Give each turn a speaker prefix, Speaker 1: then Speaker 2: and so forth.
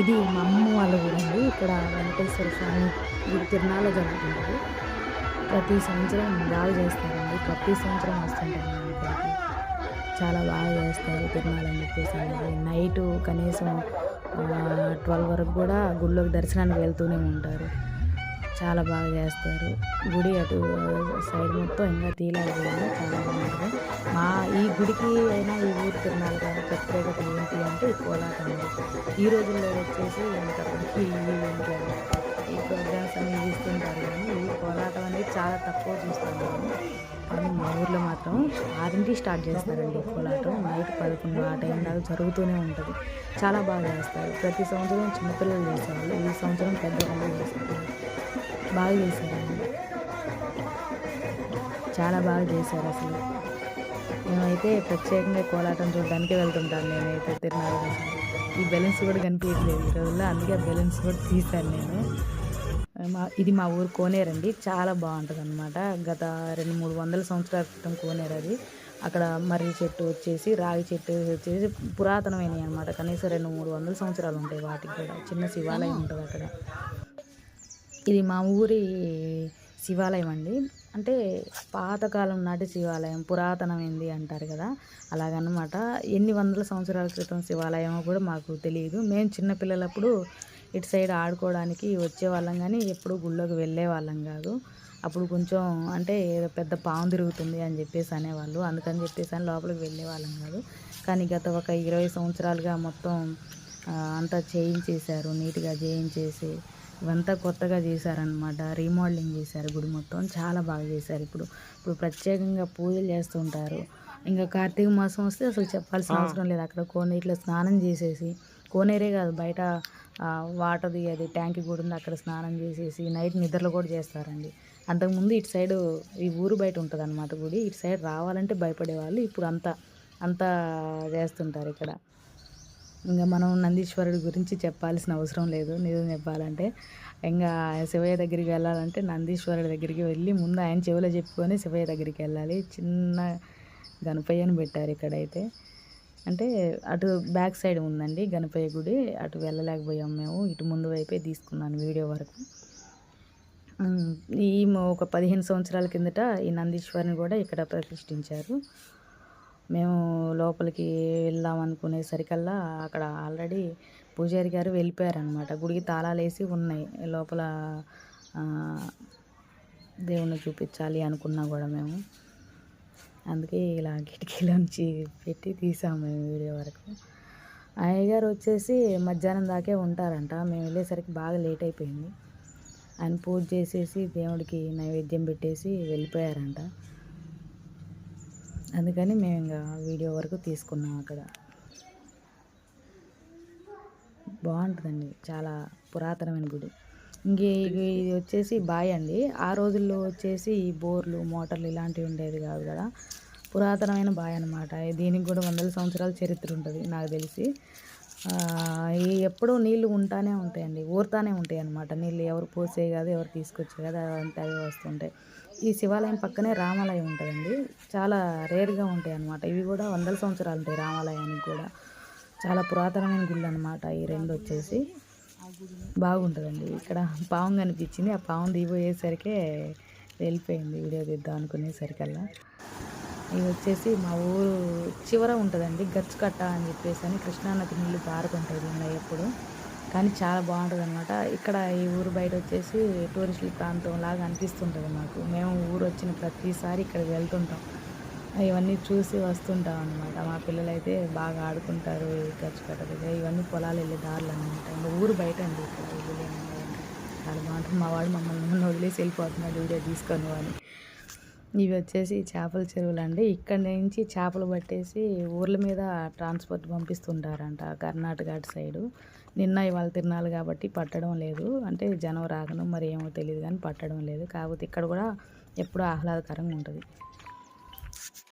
Speaker 1: ఇది మా అమ్మ వాళ్ళ ఊరండి. ఇక్కడ వెంకటేశ్వర స్వామి గుడి తిరునాళ్ళ జరుగుతుంటుంది. ప్రతి సంవత్సరం బాగా చేస్తారండి. ప్రతి సంవత్సరం వస్తుంటారు ఇక్కడికి చాలా బాగా చేస్తారు తిరునాళ్ళు అని చెప్పేసి నైట్ కనీసం ట్వెల్వ్ వరకు కూడా గుళ్ళోకి దర్శనానికి వెళ్తూనే ఉంటారు. చాలా బాగా చేస్తారు. గుడి అటు సైడ్ మొత్తం ఇంకా తీలాలి చాలా బాగుంటుంది. మా ఈ గుడికి అయినా ఈ ఊరు తిరునాలు కానీ ప్రత్యేకత ఏంటి అంటే ఈ కోలాటం ఈ రోజుల్లో వచ్చేసి ఇంకా ఈ ఏంటి అని ఈ ప్రోగ్రామ్స్ అనేవి ఇస్తుంటారు కానీ ఈ కోలాటం అనేది చాలా తక్కువ చూస్తాం మేము. కానీ మా ఊర్లో మాత్రం ఆరింటికి స్టార్ట్ చేస్తారండి కోలాటం. నైట్ పదకొండు ఆ టైం దాకా జరుగుతూనే ఉంటుంది. చాలా బాగా చేస్తారు. ప్రతి సంవత్సరం చిన్నపిల్లలు చేసేవాళ్ళు. ఈ సంవత్సరం పెద్దవాళ్ళు చేస్తారు బాగా చేశారండి చాలా బాగా చేశారు అసలు. మేమైతే ప్రత్యేకంగా కోలాటం చూడడానికే వెళ్తుంటాను నేనైతే తిరునాళ్ళ కోసం. ఈ బెలూన్స్ కూడా కనిపించలేదు ఈ రోజుల్లో అందుకే బెలూన్స్ కూడా తీశాను నేను. మా ఇది మా ఊరు కోనేరండి చాలా బాగుంటుంది అనమాట గత రెండు మూడు వందల సంవత్సరాల క్రితం కోనేరు అది. అక్కడ మర్రి చెట్టు వచ్చేసి రాగి చెట్టు వచ్చేసి పురాతనమైనవి అనమాట కనీసం రెండు మూడు వందల సంవత్సరాలు ఉంటాయి వాటికి కూడా. చిన్న శివాలయం ఉంటుంది అక్కడ ఇది మా ఊరి శివాలయం అండి. అంటే పాతకాలం నాటి శివాలయం పురాతనమైంది అంటారు కదా అలాగనమాట. ఎన్ని వందల సంవత్సరాల క్రితం శివాలయం కూడా మాకు తెలియదు మేము చిన్నపిల్లలప్పుడు ఇటు సైడ్ ఆడుకోవడానికి వచ్చేవాళ్ళం కానీ ఎప్పుడు గుళ్ళోకి వెళ్ళే వాళ్ళం కాదు. అప్పుడు కొంచెం అంటే ఏదో పెద్ద పాము తిరుగుతుంది అని చెప్పేసి అనేవాళ్ళు. అందుకని చెప్పేసి అని లోపలికి వెళ్ళే వాళ్ళం కాదు. కానీ గత ఒక ఇరవై సంవత్సరాలుగా మొత్తం అంతా చేయించేశారు నీట్గా చేయించేసి. ఇవంతా కొత్తగా చేశారనమాట రీమోడలింగ్ చేశారు గుడి మొత్తం. చాలా బాగా చేశారు ఇప్పుడు. ఇప్పుడు ప్రత్యేకంగా పూజలు చేస్తుంటారు. ఇంకా కార్తీక మాసం వస్తే అసలు చెప్పాల్సిన అవసరం లేదు. అక్కడ కోనేరులో స్నానం చేసేసి కోనేరే కాదు బయట వాటర్ది అది ట్యాంక్ కూడా ఉంది అక్కడ స్నానం చేసేసి నైట్ నిద్రలు కూడా చేస్తారండి. అంతకుముందు ఇటు సైడ్ ఈ ఊరు బయట ఉంటుంది అనమాట గుడి. ఇటు సైడ్ రావాలంటే భయపడేవాళ్ళు. ఇప్పుడు అంతా అంతా చేస్తుంటారు ఇక్కడ. ఇంకా మనం నందీశ్వరుడి గురించి చెప్పాల్సిన అవసరం లేదు. నిజం చెప్పాలంటే ఇంకా శివయ్య దగ్గరికి వెళ్ళాలంటే నందీశ్వరుడి దగ్గరికి వెళ్ళి ముందు ఆయన చెవిలో చెప్పుకొని శివయ్య దగ్గరికి వెళ్ళాలి. చిన్న గణపయ్యను పెట్టారు ఇక్కడైతే. అంటే అటు బ్యాక్ సైడ్ ఉందండి గణపయ్య గుడి. అటు వెళ్ళలేకపోయాం మేము. ఇటు ముందు వైపే తీసుకున్నాను వీడియో వరకు. ఈ ఒక పదిహేను సంవత్సరాల కిందట ఈ నందీశ్వరుని కూడా ఇక్కడ ప్రతిష్ఠించారు. మేము లోపలికి వెళ్దాం అనుకునేసరికల్లా అక్కడ ఆల్రెడీ పూజారి గారు వెళ్ళిపోయారనమాట గుడికి తాళాలు వేసి ఉన్నాయి. లోపల దేవుణ్ణి చూపించాలి అనుకున్నా కూడా మేము. అందుకే ఇలా కిటికీలోంచి పెట్టి తీసాము మేము వీడియో వరకు. అయ్యగారు వచ్చేసి మధ్యాహ్నం దాకే ఉంటారంట. మేము వెళ్ళేసరికి బాగా లేట్ అయిపోయింది. ఆయన పూజ చేసేసి దేవుడికి నైవేద్యం పెట్టేసి వెళ్ళిపోయారంట. అందుకని మేము ఇంకా వీడియో వరకు తీసుకున్నాం అక్కడ. బాగుంటుందండి. చాలా పురాతనమైన గుడి. ఇంకే ఇది వచ్చేసి బాయ్ అండి. ఆ రోజుల్లో వచ్చేసి ఈ బోర్లు మోటార్లు ఇలాంటివి ఉండేది కాదు కదా. పురాతనమైన బాయ్ అనమాట దీనికి కూడా వందల సంవత్సరాల చరిత్ర ఉంటుంది నాకు తెలిసి. ఈ ఎప్పుడూ నీళ్ళు ఉంటానే ఉంటాయండి. ఊరుతానే ఉంటాయి అన్నమాట. నీళ్ళు ఎవరు పోసే కాదు ఎవరు తీసుకొచ్చే కాదు అవంతా అవి వస్తుంటాయి. ఈ శివాలయం పక్కనే రామాలయం ఉంటుందండి. చాలా రేర్గా ఉంటాయి అన్నమాట. ఇవి కూడా వందల సంవత్సరాలు ఉంటాయి రామాలయానికి కూడా. చాలా పురాతనమైన గుళ్ళు అనమాట ఈ రెండు వచ్చేసి. బాగుంటుందండి. ఇక్కడ పాము కనిపించింది. ఆ పాము దిగిపోయేసరికి వెళ్ళిపోయింది. వీడియో తీద్దాం అనుకునేసరికల్లా. ఇది వచ్చేసి మా ఊరు చివర ఉంటుందండి. గచ్చుకట్ట అని చెప్పేసి అని కృష్ణానది నీళ్ళు పారుతుంటాయి దీనిలో ఎప్పుడు. కానీ చాలా బాగుంటుంది అనమాట ఇక్కడ ఈ ఊరు బయట వచ్చేసి టూరిస్టుల ప్రాంతం లాగా అనిపిస్తుంటుంది మాకు. మేము ఊరు వచ్చిన ప్రతిసారి ఇక్కడికి వెళ్తుంటాం. ఇవన్నీ చూసి వస్తుంటాం అనమాట మా పిల్లలు అయితే బాగా ఆడుకుంటారు ఖర్చు గచ్చుకట్ట ఇవన్నీ పొలాలు వెళ్ళే దారులు అనమాట ఇంకా ఊరు బయట అండి ఇక్కడ చాలా బాగుంటుంది. మా వాడు మమ్మల్ని మొన్న వదిలేసి వెళ్ళిపోతున్నాడు వీడియో తీసుకొని అని. ఇవి వచ్చేసి చేపల చెరువులు అండి ఇక్కడ నుంచి చేపలు పట్టేసి ఊర్ల మీద ట్రాన్స్పోర్ట్ పంపిస్తుంటారంట కర్ణాటక అటు సైడు. నిన్న ఇవాళ తిరణాలు కాబట్టి పట్టడం లేదు. అంటే జనం రాకను మరి ఏమో తెలియదు కానీ పట్టడం లేదు. కాకపోతే ఇక్కడ కూడా ఎప్పుడూ ఆహ్లాదకరంగా ఉంటుంది.